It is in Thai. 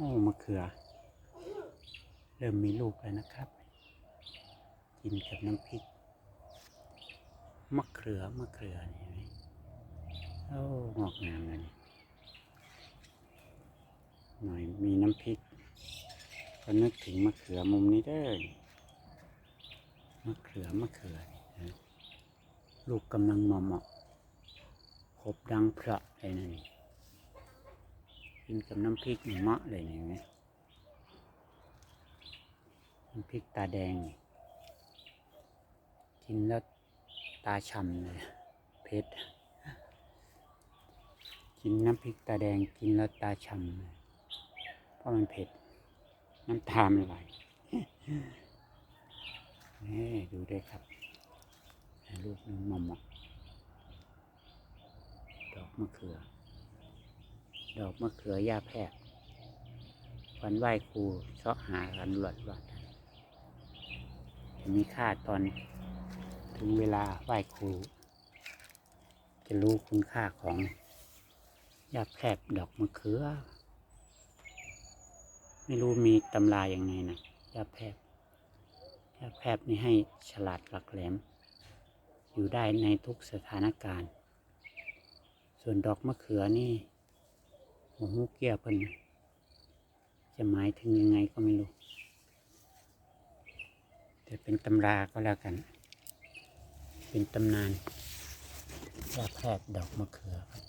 อ้มะเขือ เริ่มมีลูกแล้วนะครับ กินกับน้ำพริก มะเขือ มะเขือนี่ไหมโอ้งอกงามเลยหน่อยมีน้ำพริก ก็นึกถึงมะเขือมุมนี้เด้มะเขือ มะเขือนี่ลูกกำลังเหมาะเหมาะครบดังพระเลยนะนี่ กินกับน้ำพริกเหมาะเลยนี่เห็นไหมน้ำพริกตาแดง กินแล้วตาฉ่ำเลยเผ็ดกินน้ำพริกตาแดงกินแล้วตาฉ่ำเลยเพราะมันเผ็ดน้ำตามันไหลนี่ดูได้ครับลูกนึงมอมอะดอกมะเขือ ดอกมะเขือยาแพรกวันไหว้ครูเสาะหากันหลอดหลอดจะมีค่าตอนถึงเวลาไหว้ครู จะรู้คุณค่าของยาแพรกดอกมะเขือ ไม่รู้มีตำราอย่างไงนะยาแพทย์ยาแพทย์นี่ให้ฉลาดหลักแหลม อยู่ได้ในทุกสถานการณ์ ส่วนดอกมะเขือนี่ หมูฮูเกี้ยเพิ่นจะหมายถึงยังไงก็ไม่รู้ แต่เป็นตำราก็แล้วกัน เป็นตำนานยาแพทย์ดอกมะเขือครับ